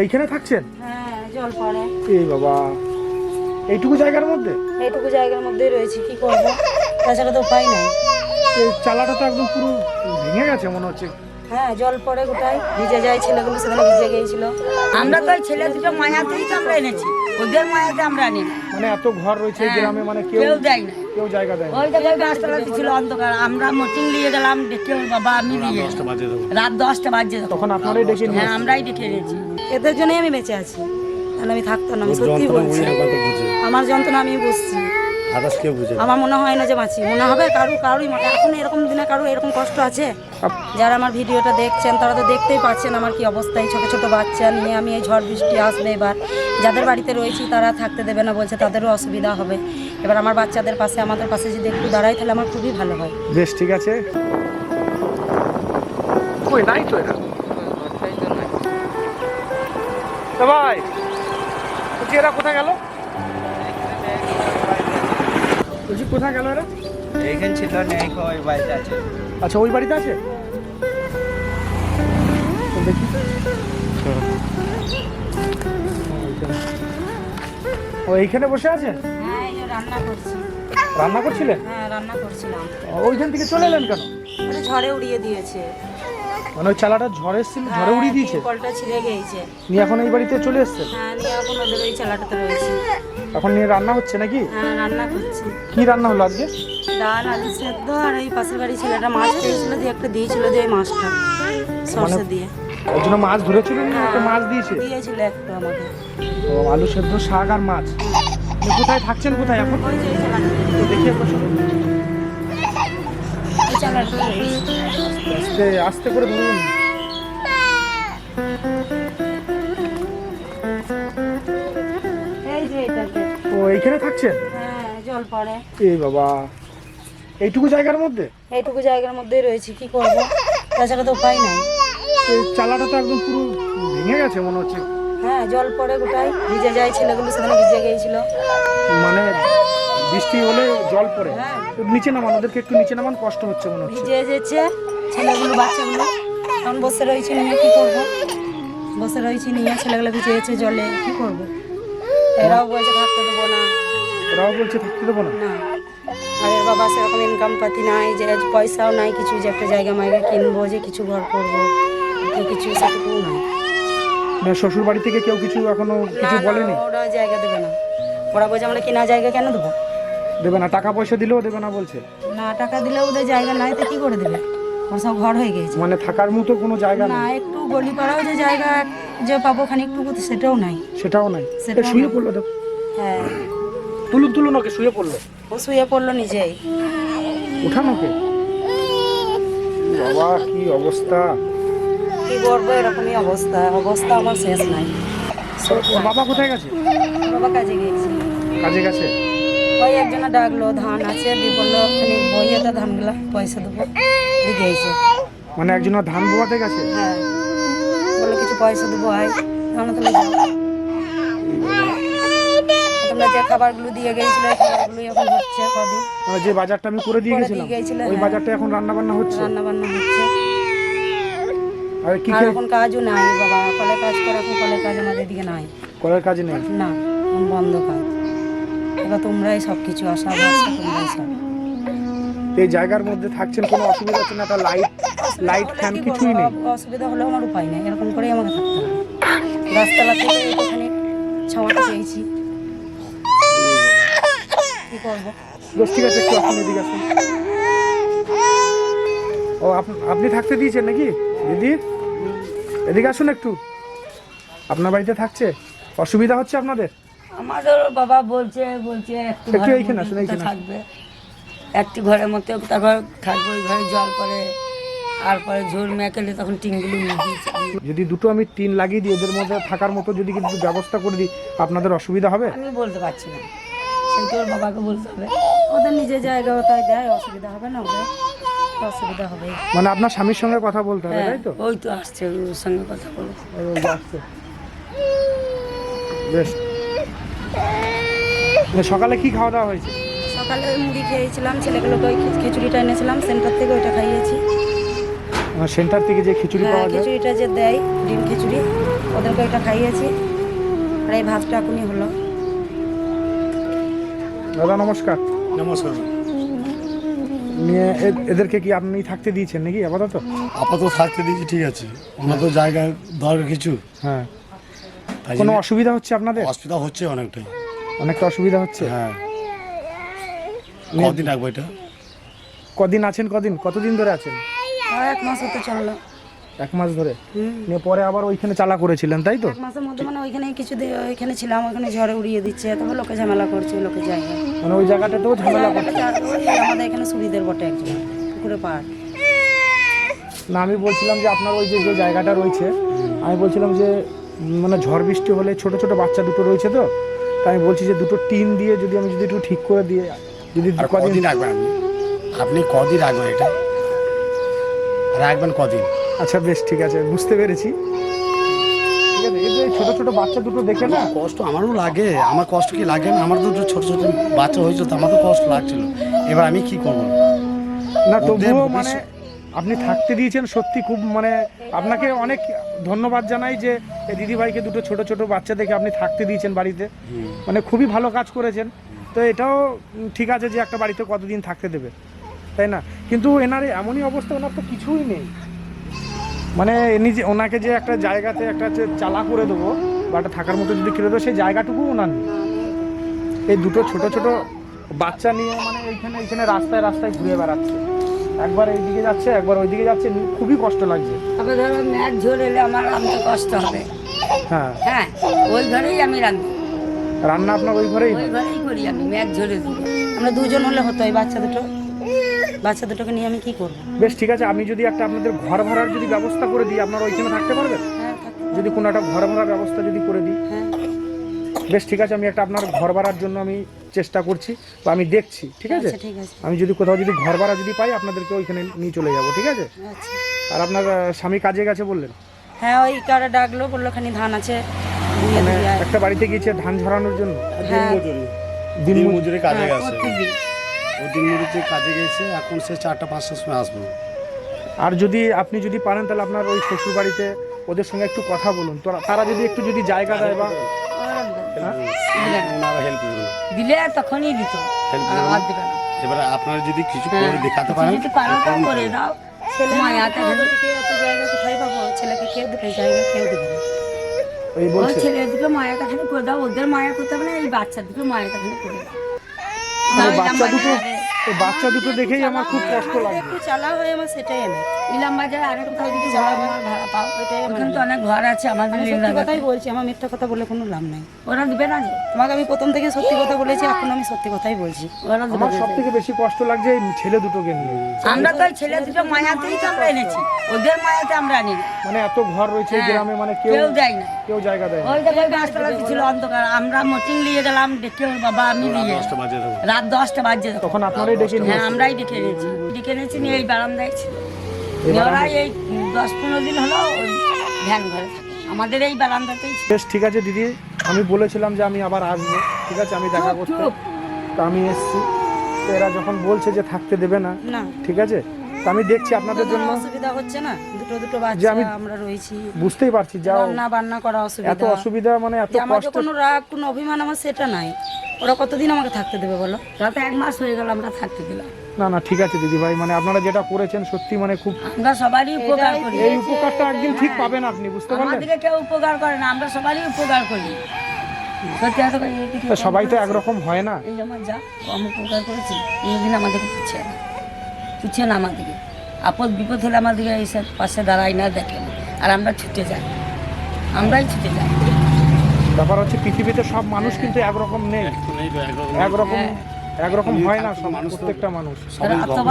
এইখানে থাকছেন? হ্যাঁ জল পড়ে এই বাবা। এইটুকু জায়গার মধ্যে? এইটুকু জায়গার মধ্যে রয়েছে কি করব? তাছাড়া তো উপায় নাই। এই চালাটা তো একদম পুরো ভেঙে গেছে মনে হচ্ছে। হ্যাঁ জল পড়ে গোটাই ভিজে যায় ছেলেগুলো সেখানে ভিজে গিয়েছিল। আমরা তো ছেলে দুটো মায়াতেই তো আমরা এনেছি। ওদের মায়াতে আমরা নেই। মানে এত ঘর রয়েছে গ্রামে মানে কেউ কেউ দেয় না। কেউ জায়গা দেয় ওই জায়গায় গাছতলাতে ছিল অন্ধকার আমরা মিটিং নিয়ে গেলাম ডেকে ওর বাবা আমি নিয়ে। রাত দশটা বাজে তখন। তখন আপনারাই ডেকে হ্যাঁ আমরাই ডেকে এনেছি। এদের জন্যই আমি বেঁচে আছি। তাহলে আমি থাকতাম না আমি সত্যি বলছি। আমার যন্ত্রণা আমি বুঝছি। আমার মনে হয় না যে বাঁচি। মনে হবে কারু কারুই মনে- এখন এরকম দিনে কারু এরকম কষ্ট আছে? যারা আমার ভিডিওটা দেখছেন তারা তো দেখতেই পাচ্ছেন আমার কি অবস্থা। এই ছোটো ছোটো বাচ্চা নিয়ে আমি এই ঝড় বৃষ্টি আসবে এবার। যাদের বাড়িতে রয়েছি তারা থাকতে দেবে না বলছে তাদেরও অসুবিধা হবে। এবার আমার বাচ্চাদের পাশে আমাদের পাশে যদি একটু দাঁড়াই তাহলে আমার খুবই ভালো হয়। বেশ ঠিক আছে। কই নাই তো এরা? ভাই এরা কোথায় গেল? কোথায় গেল এরা এইখানে ছিল নেই ওই বাড়িতে আছে। আচ্ছা ওই বাড়িতে আছে? দেখি। ও এইখানে বসে আছে? হ্যাঁ এই যে রান্না করছি। রান্না করছিলেন হ্যাঁ রান্না করছিলাম। ওইখান থেকে চলে এলেন কেন? ওটা ঝড়ে উড়িয়ে দিয়েছে। মানে ওই চালাটা ঝড় এসেছিল ঝড়ে উড়িয়ে দিয়েছে? হ্যাঁ, কলটা ছিঁড়ে গিয়েছে নিয়ে এখন এই বাড়িতে চলে এসছে? হ্যাঁ নিয়ে এখন ওদের ওই চালাটাতে রয়েছে। এখন নিয়ে রান্না হচ্ছে নাকি? হ্যাঁ রান্না করছি। কি রান্না হলো আজকে? ডাল আলু সেদ্ধ আর এই পাশের বাড়ি ছেলেটা মাছ পেয়েছিল দিয়ে একটা দিয়েছিল যে এই মাছটা সরষে দিয়ে। ওই জন্য মাছ ধরেছিলেন না একটা মাছ দিয়েছে? দিয়েছিল একটু আমাকে। ও আলু সেদ্ধ শাক আর মাছ। কোথায় থাকছেন কোথায় এখন? দেখি একবার। চালাটা আস্তে আস্তে করে ধরুন। ও এইখানে থাকছেন হ্যাঁ জল পড়ে। এই বাবা এইটুকু জায়গার মধ্যে? এইটুকু জায়গার মধ্যেই রয়েছি কি করব? তাছাড়া তো উপায় নাই। এই চালাটা তো একদম পুরো ভেঙে গেছে মনে হচ্ছে। হ্যাঁ জল পড়ে গোটাই ভিজে যায় ছেলেগুলো সেখানে ভিজে গিয়েছিল। মানে বৃষ্টি হলে জল পড়ে। হ্যাঁ। নিচে নামান ওদেরকে একটু নিচে নামান কষ্ট হচ্ছে মনে হচ্ছে। ভিজে যেছে ছেলেগুলো বাচ্চাগুলো। তখন বসে রয়েছে নিয়ে কি করব? বসে রয়েছি নিয়ে ছেলেগুলো ভিজে গেছে জলে কি করব? এরাও বলছে থাকতে দেবো না। ওরাও বলছে থাকতে দেবো না? না। আর এর বাবা সেরকম ইনকাম পাতি নাই যে পয়সাও নাই কিছু যে একটা জায়গা মাইগা কিনবো যে কিছু ঘর করব কি কিছু সেটুকু নাই। মানে শ্বশুর বাড়ি থেকে কেউ কিছু এখনও কিছু না, না, বলেনি? ওরা জায়গা দেবে না। ওরা বলছে আমরা কেনা জায়গা কেন দেবো? দেবে না টাকা পয়সা দিলেও দেবে না বলছে। না টাকা দিলে ওদের জায়গা নাই তো কি করে দেবে? ওর সব ঘর হয়ে গেছে মানে থাকার মতো কোনো জায়গা না নেই। একটু গলি পাড়াও যে জায়গা যে পাবো খানিকটুকু তো সেটাও নাই। সেটাও নাই। সেটাও এ, শুয়ে। পড়ল দেখো। হ্যাঁ। তুলুন তুলুন ওকে শুয়ে পড়ল। ও শুয়ে পড়ল নিজেই। উঠান ওকে। বাবা কি অবস্থা। কি করব এরকমই অবস্থা। অবস্থা আমার শেষ নাই। ওর বাবা কোথায় গেছে? বাবা কাজে গিয়েছি। কাজে গেছে? ওই একজনে ডাকলো ধান আছে? দিয়ে বলল খানি বইয়েতে ধানগুলা পয়সা দেবো। দিয়ে দিয়েছে। মানে একজন ধান বোয়াতে গেছে? হ্যাঁ। বলল কিছু পয়সা দেবো আয় তাহলে যাও তোমরা যে খাবারগুলো দিয়ে গিয়েছিল ওই খাবারগুলোই এখন হচ্ছে কদিন। মানে যে বাজারটা আমি করে দিয়ে গেছিলাম ওই হ্যাঁ। বাজারটা এখন রান্না বান্না হচ্ছে? রান্না বান্না হচ্ছে। আর কি আর এখন কাজও নাই বাবা। কলের কাজ করে এখন কলের কাজ আমাদের দিকে নাই। করার কাজ নেই? না বন্ধ কাজ। এবার তোমরাই সব কিছু আশা ভরসা তোমরাই সব। এই জায়গার মধ্যে থাকছেন কোনো অসুবিধা হচ্ছে না? একটা লাইট লাইট ফ্যান কিছুই নেই? অসুবিধা হলেও আমার উপায় নেই এরকম করেই আমাকে থাকতে হবে। গাছতলা থেকে একটুখানি ছাওয়াটা পেয়েছি। কি করব? ঠিক আছে একটু আপনি এদিকে আসুন। ও আপ- আপনি থাকতে দিয়েছেন নাকি? দিদি? এদিকে আসুন একটু। আপনার বাড়িতে থাকছে? অসুবিধা হচ্ছে আপনাদের? আমাদের বাবা বলছে বলছে একটু একটু ঘরের মধ্যে আসুন, এইখানে থাকবে। একটি ঘরের মধ্যে তারপর থাকবে ওই ঘরে জল পরে আর পরে ঝোর মেকালে তখন টিনগুলো দিয়েছে যদি দুটো আমি টিন লাগিয়ে দিই ওদের মধ্যে থাকার মতো যদি কিন্তু ব্যবস্থা করে দিই আপনাদের অসুবিধা হবে? আমি বলতে পারছি না। সেইটা ওর বাবাকে বলতে হবে। ওদের নিজের জায়গা তাই দেয় অসুবিধা হবে না ওদের। অসুবিধা হবে। মানে আপনার স্বামীর সঙ্গে কথা বলতে হবে হ্যাঁ, তাই তো? ওই তো আসছে ওর সঙ্গে কথা বলে ওই ওই যে আসছে। বেশ। সকালে কি খাওয়া দাওয়া হয়েছে? সকালে ওই মুড়ি খেয়েছিলাম ছেলেগুলোকে ওই খিচুড়িটা এনেছিলাম সেন্টার থেকে ওইটা খাইয়েছি। সেন্টার থেকে যে খিচুড়ি হ্যাঁ পাওয়া যায়? খিচুড়িটা যে দেয় ডিম খিচুড়ি ওদেরকে ওইটা খাইয়েছি। আর এই ভাতটা এখনই হলো। দাদা নমস্কার। নমস্কার। নিয়ে এদেরকে কি আপনি থাকতে দিয়েছেন নাকি আপাতত? আপাতত থাকতে দিয়েছি ঠিক আছে। ওনার তো জায়গায় দরকার কিছু। হ্যাঁ। কোনো জন্য অসুবিধা হচ্ছে আপনাদের? অসুবিধা হচ্ছে অনেকটাই। অনেকটা অসুবিধা হচ্ছে? হ্যাঁ। কদিন রাখব এটা? কদিন আছেন কদিন? কতদিন ধরে আছেন? এক মাস হতে চলল। এক মাস ধরে? হুম। নিয়ে পরে আবার ওইখানে চালা করেছিলেন তাই তো? এক মাসের মধ্যে মানে ওইখানে কিছু দিয়ে ওইখানে ছিলাম ওইখানে ঝড়ে উড়িয়ে দিচ্ছে তবে লোকে ঝামেলা করছে লোকে জায়গা মানে ওই জায়গাটাতেও ঝামেলা করছে? আমাদের এখানে সুবিধের বটে একজন পুকুরে পাড়। না আমি বলছিলাম যে আপনার ওই যে জায়গাটা রয়েছে আমি বলছিলাম যে মানে ঝড় বৃষ্টি হলে ছোট ছোট বাচ্চা দুটো রয়েছে তো তাই আমি বলছি যে দুটো টিন দিয়ে যদি আমি যদি একটু ঠিক করে দিয়ে যদি কদিন রাখবেন আপনি? আপনি কদিন রাখবেন এটা? রাখবেন কদিন? আচ্ছা বেশ ঠিক আছে বুঝতে পেরেছি। ঠিক আছে এই যে ছোট ছোট বাচ্চা দুটো দেখে না কষ্ট আমারও লাগে আমার কষ্ট কি লাগে না? আমার দুটো ছোট ছোট বাচ্চা হয়েছিল তো আমার তো কষ্ট লাগছিল। এবার আমি কি করব? না তবুও মানে আপনি থাকতে দিয়েছেন সত্যি খুব মানে আপনাকে অনেক ধন্যবাদ জানাই যে দিদিভাইকে দুটো ছোট ছোট বাচ্চা দেখে আপনি থাকতে দিয়েছেন বাড়িতে। মানে খুবই ভালো কাজ করেছেন। তো এটাও ঠিক আছে যে একটা বাড়িতে কতদিন থাকতে দেবে তাই না? কিন্তু এনার এমনই অবস্থা ওনার তো কিছুই নেই। মানে এনি যে ওনাকে যে একটা জায়গাতে একটা চালা করে দেবো বা একটা থাকার মতো যদি করে দেবো সেই জায়গাটুকু ওনার নেই। এই দুটো ছোট ছোট বাচ্চা নিয়ে মানে এইখানে এইখানে রাস্তায় রাস্তায় ঘুরে বেড়াচ্ছে। একবার এইদিকে যাচ্ছে একবার ওইদিকে যাচ্ছে খুবই কষ্ট লাগছে। তবে ধরো ম্যাচ ঝোল এলে আমার রাঁধতে কষ্ট হবে। হ্যাঁ। হ্যাঁ ওই ঘরেই আমি রাঁধি রান্না আপনার ওই ঘরেই? ওই? ঘরেই করি আমি ম্যাচ ঝোলে দিই আমরা দুজন হলে হতো এই বাচ্চা দুটো। বাচ্চা দুটোকে নিয়ে আমি কি করব? বেশ ঠিক আছে আমি যদি একটা আপনাদের ঘর ভাড়ার যদি ব্যবস্থা করে দিই আপনারা ওইখানে থাকতে পারবেন? হ্যাঁ যদি কোনো একটা ঘর ভাড়ার ব্যবস্থা যদি করে দিই। হ্যাঁ। বেশ ঠিক আছে আমি একটা আপনার ঘর ভাড়ার জন্য আমি চেষ্টা করছি বা আমি দেখছি ঠিক আছে? আচ্ছা ঠিক আছে। আমি যদি কোথাও যদি ঘর ভাড়া যদি পাই আপনাদেরকে ওইখানে নিয়ে চলে যাব ঠিক আছে? আচ্ছা। আর আপনার স্বামী কাজে গেছে বললেন? হ্যাঁ ওই কারা ডাকলো বলল খানি ধান আছে মানে। একটা বাড়িতে গিয়েছে ধান ঝরানোর জন্য? হ্যাঁ। দিন মজুরি কাজে হ্যাঁ, গেছে। ও দিন মজুরি কাজে গেছে এখন সে চারটা পাঁচটার সময় আসব। আর যদি আপনি যদি পারেন তাহলে আপনার ওই শ্বশুর বাড়িতে ওদের সঙ্গে একটু কথা বলুন। তারা যদি একটু যদি জায়গা দেয় বা ওনারা হেল্প করবে দিলে তখনই দিত। আর দিবে না। এবারে আপনারা যদি কিছু হ্যাঁ। করে দেখাতে পারেন যদি পারো তো করে দাও। ছেলে মায়াটা মায়াটা এত জায়গা কোথায় পাবো? ছেলেকে কেউ দেবে? জায়গা কেউ দেবে? না। এই ওই বলছে ছেলেদিকে মায়াটা খালি করে দাও ওদের মায়া করতে হবে না এই বাচ্চাদিকে মায়ের কাছে করে দাও। বাচ্চা দুটো এই বাচ্চা দুটো দেখেই আমার খুব কষ্ট লাগে। একটু চালা হয়ে আমার সেটাই এনে। ইলাম বাজারে আরেক কোথাও যদি ভাড়া পাও ওইটাই আমার ওখানে তো অনেক ঘর আছে আমাদের সত্যি কথাই বলছি আমার মিথ্যা কথা বলে কোনো লাভ নাই। ওরা দিবে না তোমাকে আমি প্রথম থেকে সত্যি কথা বলেছি এখন আমি সত্যি কথাই বলছি। ওরা আমার সব থেকে বেশি কষ্ট লাগছে এই ছেলে দুটোকে নিয়ে। আমরা তো ছেলে দুটো মায়াতেই তো আমরা এনেছি। ওদের মায়াতে আমরা আনি মানে এত ঘর রয়েছে গ্রামে মানে কেউ দেয় না। কেউ জায়গা দেয় ওই দেখো ওই গাছতলা ছিল অন্ধকার আমরা মোটিং নিয়ে গেলাম ডেকে বাবা আমি নিয়ে রাত দশটা বাজে তখন। তখন আপনারাই ডেকে হ্যাঁ আমরাই ডেকে এনেছি ডেকে এনেছি নিয়ে এই বারান্দায় ছিল। ওরা এই দশ পনেরো দিন হলো ভ্যান ঘরে থাকে। আমাদের এই বারান্দাতেই বেশ ঠিক আছে দিদি। আমি বলেছিলাম যে আমি আবার আসব। ঠিক আছে আমি দেখা করতে। তো আমি এসছি। এরা যখন বলছে যে থাকতে দেবে না না। ঠিক আছে? আমি দেখছি আপনাদের কোনো জন্য অসুবিধা হচ্ছে না? দুটো দুটো বাচ্চা আমি- আমরা রয়েছি। বুঝতেই পারছি যা রান্না বান্না করা অসুবিধা এত অসুবিধা। মানে এত আমার কষ্ট। কোনো রাগ কোনো অভিমান আমার সেটা নাই। ওরা কতদিন আমাকে থাকতে দেবে বলো? রাতে এক মাস হয়ে গেল আমরা থাকতে দিলাম। না না ঠিক আছে দিদি ভাই মানে আপনারা যেটা করেছেন সত্যি মানে খুব আমরা সবারই উপকার করি। এই উপকারটা একদিন ঠিক পাবেন আপনি বুঝতে পারলেন? আমাদেরকে কেউ উপকার করে না আমরা সবারই উপকার করি। সবাই তো একরকম হয় না। এই আমার যা কম উপকার করেছি কোনোদিন আমাদেরকে পুচ্ছে না পুচ্ছে না আমাদেরকে। আপদ বিপদ হলে আমাদেরকে এইসব পাশে দাঁড়ায় না দেখে। না। আর আমরা ছুটে যাই। আমরাই ছুটে যাই। ব্যাপার হচ্ছে পৃথিবীতে সব মানুষ কিন্তু একরকম নেই। একরকম একরকম হয় না সব মানুষ প্রত্যেকটা মানুষ।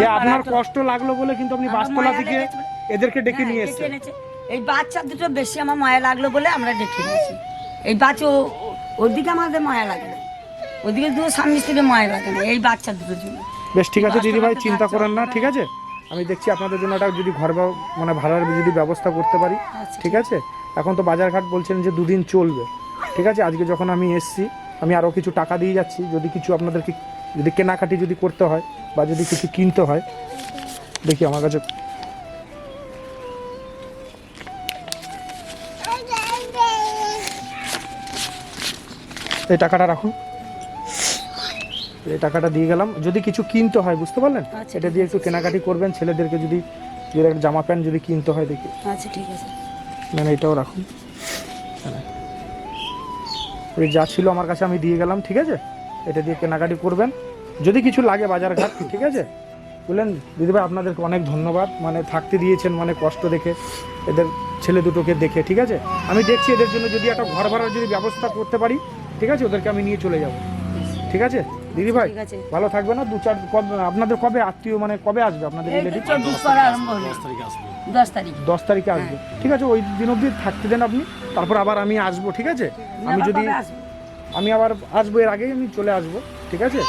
যে আপনার কষ্ট লাগল বলে কিন্তু আপনি বাসতলা থেকে এদেরকে ডেকে হ্যাঁ, নিয়ে এসেছেন। এনেছে। এই বাচ্চা দুটো বেশি আমার মায়া লাগল বলে আমরা ডেকে নিয়েছি। এই বাচ্চা ওদিকে আমাদের মায়া লাগে না। ওদিকে দুটো স্বামী স্ত্রীর মায়া লাগে না এই বাচ্চা দুটোর জন্য। বেশ ঠিক আছে আচ্ছা, দিদি ভাই আচ্ছা, চিন্তা আচ্ছা। করেন না ঠিক আছে? আমি দেখছি আপনাদের জন্য একটা যদি ঘর মানে ভাড়ার যদি ব্যবস্থা করতে পারি ঠিক আছে? এখন তো বাজারঘাট বলছেন যে দুদিন চলবে ঠিক আছে? আজকে যখন আমি এসছি আমি আরও কিছু টাকা দিয়ে যাচ্ছি যদি কিছু আপনাদেরকে যদি কেনাকাটি যদি করতে হয় বা যদি কিছু কিনতে হয় দেখি আমার কাছে। এই টাকাটা রাখুন। এই টাকাটা দিয়ে গেলাম। যদি কিছু কিনতে হয় বুঝতে পারলেন? আচ্ছা, এটা দিয়ে একটু কেনাকাটি করবেন। ছেলেদেরকে যদি একটা জামা প্যান্ট যদি কিনতে হয় দেখি। আচ্ছা ঠিক আছে। মানে এটাও রাখুন। হ্যাঁ। ওই যা ছিল আমার কাছে আমি দিয়ে গেলাম ঠিক আছে? এটা দিয়ে কেনাকাটি করবেন। যদি কিছু লাগে বাজার ঘাট ঠিক আছে? বললেন দিদিভাই আপনাদেরকে অনেক ধন্যবাদ। মানে থাকতে দিয়েছেন মানে কষ্ট দেখে। এদের ছেলে দুটোকে দেখে ঠিক আছে? আমি দেখছি এদের জন্য যদি একটা ঘর ভাড়ার যদি ব্যবস্থা করতে পারি ঠিক আছে? ওদেরকে আমি নিয়ে চলে যাব। ঠিক আছে? দিদিভাই ঠিক আছে। ভালো থাকবে না? দু চার কবে আপনাদের কবে আত্মীয় মানে কবে আসবে? আপনাদের দশ তারিখে আসবে। আসবে। ঠিক আছে ওই দিন অবধি থাকতে দেন আপনি। তারপর আবার আমি আসব ঠিক আছে? আমি যদি আমি আবার আসব এর আগেই আমি চলে আসব ঠিক আছে?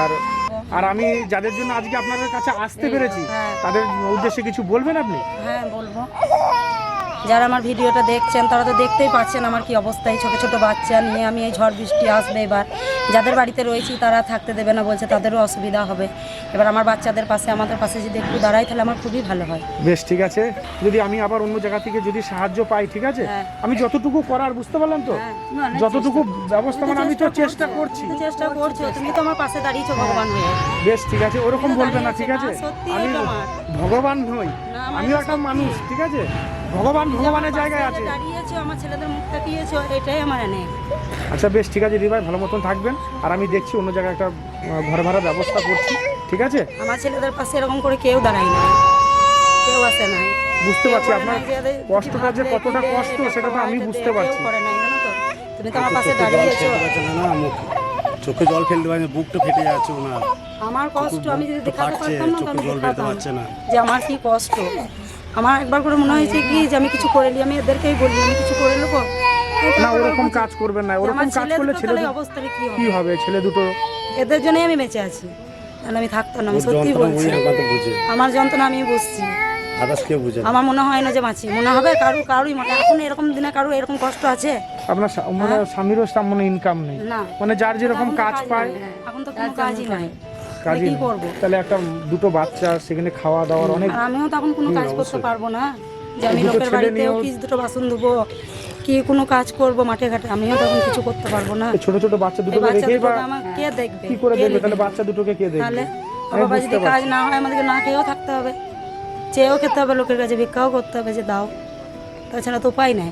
আর আর আমি যাদের জন্য আজকে আপনাদের কাছে আসতে পেরেছি হ্যাঁ। তাদের উদ্দেশ্যে কিছু বলবেন আপনি? হ্যাঁ বলব। যারা আমার ভিডিওটা দেখছেন তারা তো দেখতেই পাচ্ছেন আমার কি অবস্থায় ছোটো ছোটো বাচ্চা নিয়ে আমি এই ঝড় বৃষ্টি আসবে এবার। যাদের বাড়িতে রয়েছি তারা থাকতে দেবে না বলছে তাদেরও অসুবিধা হবে। এবার আমার বাচ্চাদের পাশে আমাদের পাশে যদি একটু দাঁড়াই তাহলে আমার খুবই ভালো হয়। বেশ ঠিক আছে। যদি আমি আবার অন্য জায়গা থেকে যদি সাহায্য পাই ঠিক আছে? হ্যাঁ। আমি যতটুকু করার বুঝতে পারলাম তো? হ্যাঁ। যতটুকু ব্যবস্থা মানে আমি তো চেষ্টা করছি। তুমি চেষ্টা করছ তুমি তো আমার পাশে দাঁড়িয়েছো ভগবান হয়ে। বেশ ঠিক আছে। ওরকম বলবে না ঠিক আছে? আমি ভগবান নই। না, আমিও একটা মানুষ ঠিক আছে? ভগবান ভগবানের জায়গায় আছে। দাঁড়িয়েছো আমার ছেলেদের মুখ তাকিয়েছো এটাই আমার এনে আচ্ছা বেশ ঠিক আছে দিদিভাই ভালো মতন থাকবেন। আর আমি দেখছি অন্য জায়গায় একটা ঘর ভাড়ার ব্যবস্থা করছি। ঠিক আছে? আমার ছেলেদের পাশে এরকম করে কেউ দাঁড়ায় না। কেউ আসে না বুঝতে পারছি আপনার কষ্টটা যে কতটা কষ্ট সেটা তো আমি বুঝতে পারছি? তুমি তো আমার পাশে দাঁড়িয়েছো। ফেলতে চোখে জল ফেলতে পারছে না, বুকটা ফেটে যাচ্ছে ওনার। আমার কষ্ট আমি যদি দেখাতে পারতাম না চোখে জল দেখাতাম পারছে না। যে আমার কি কষ্ট। আমার একবার করে মনে হয়েছে কি যে আমি কিছু করে নি আমি এদেরকেই বলি আমি কিছু করে নেব। না ওরকম কাজ করবেন না ওরকম কাজ করলে ছেলে দু- অবস্থাটা কি কি হবে? হবে ছেলে দুটো এদের জন্যই আমি বেঁচে আছি। তাহলে আমি থাকতাম না আমি সত্যি বলছি। আমার যন্ত্রণা আমি বুঝছি। আমার মনে হয় না যে বাঁচি। মনে হবে কারু কারুই মনে এখন এরকম দিনে কারু এরকম কষ্ট আছে? আপনার মানে স্বামীরও তেমন ইনকাম নেই। মানে যার যেরকম কাজ পায়। এখন তো কোনো কাজই নাই। কাজই কি। করব? তাহলে একটা দুটো বাচ্চা সেখানে খাওয়া দাওয়ার অনেক আর আমিও তখন কোনো কাজ করতে পারব না। যে আমি লোকের বাড়িতেও কি দুটো বাসন ধুবো কি কোনো কাজ করব মাঠে ঘাটে আমিও তখন কিছু করতে পারব না। ছোট ছোট বাচ্চা দুটোকে বাচ্চা বা কে দেখবে? কি করে দেখবে? তাহলে বাচ্চা দুটোকে কে দেখবে? তাহলে বাবা যদি কাজ না হয় আমাদেরকে না খেয়েও থাকতে হবে। চেয়েও খেতে হবে লোকের কাছে ভিক্ষাও করতে হবে যে দাও। তাছাড়া তো উপায় নাই।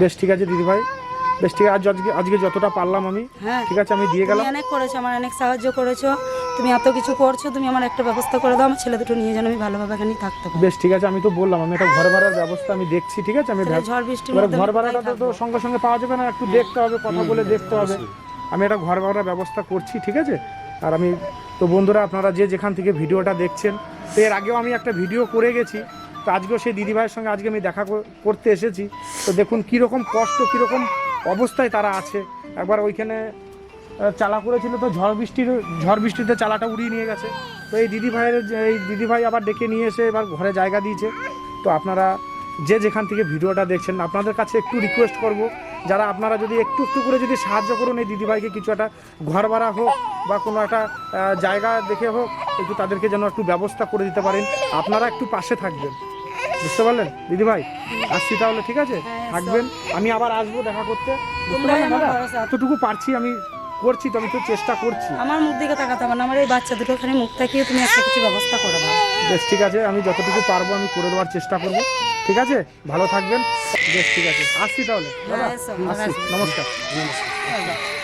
বেশ ঠিক আছে দিদি ভাই বেশ ঠিক আছে। আজকে আজকে যতটা পারলাম আমি। হ্যাঁ। ঠিক আছে আমি দিয়ে গেলাম। অনেক করেছ আমার অনেক সাহায্য করেছ। তুমি এত কিছু করছ তুমি আমার একটা ব্যবস্থা করে দাও আমার ছেলে দুটো নিয়ে যেন আমি ভালোভাবে এখানেই থাকতে পারি। বেশ ঠিক আছে আমি তো বললাম আমি একটা ঘর ভাড়ার ব্যবস্থা আমি দেখছি ঠিক আছে? আমি ঝড় বৃষ্টির মধ্যে ঘর ভাড়াটা তো সঙ্গে সঙ্গে পাওয়া যাবে না একটু দেখতে হবে কথা বলে দেখতে হবে। আমি একটা ঘর ভাড়ার ব্যবস্থা করছি ঠিক আছে? আর আমি তো বন্ধুরা আপনারা যে যেখান থেকে ভিডিওটা দেখছেন তো এর আগেও আমি একটা ভিডিও করে গেছি তো আজকেও সেই দিদিভাইয়ের সঙ্গে আজকে আমি দেখা কর- করতে এসেছি। তো দেখুন কীরকম কষ্ট কীরকম অবস্থায় তারা আছে। একবার ওইখানে চালা করেছিল তো ঝড় বৃষ্টির ঝড় বৃষ্টিতে চালাটা উড়িয়ে নিয়ে গেছে। তো এই দিদি ভাইয়ের এই দিদি ভাই আবার ডেকে নিয়ে এসে এবার ঘরে জায়গা দিয়েছে। তো আপনারা যে যেখান থেকে ভিডিওটা দেখছেন আপনাদের কাছে একটু রিকোয়েস্ট করব যারা আপনারা যদি একটু একটু করে যদি সাহায্য করুন এই দিদিভাইকে কিছু একটা ঘর ভাড়া হোক বা কোনো একটা জায়গা দেখে হোক একটু তাদেরকে যেন একটু ব্যবস্থা করে দিতে পারেন। আপনারা একটু পাশে থাকবেন। বুঝতে পারলেন? দিদিভাই আসছি তাহলে ঠিক আছে? থাকবেন। আমি আবার আসব দেখা করতে। বুঝতে পারলেন। এতটুকু পারছি আমি করছি তো আমি তো চেষ্টা করছি। আমার মুখ দিকে তাকাতে হবে না আমার এই বাচ্চা দুটো খানি মুখ তাকিয়ে তুমি একটা কিছু ব্যবস্থা করে দাও। বেশ ঠিক আছে আমি যতটুকু পারব আমি করে দেওয়ার চেষ্টা করব। ঠিক আছে? ভালো থাকবেন। বেশ ঠিক আছে। আসছি তাহলে। হ্যাঁ, নমস্কার। নমস্কার।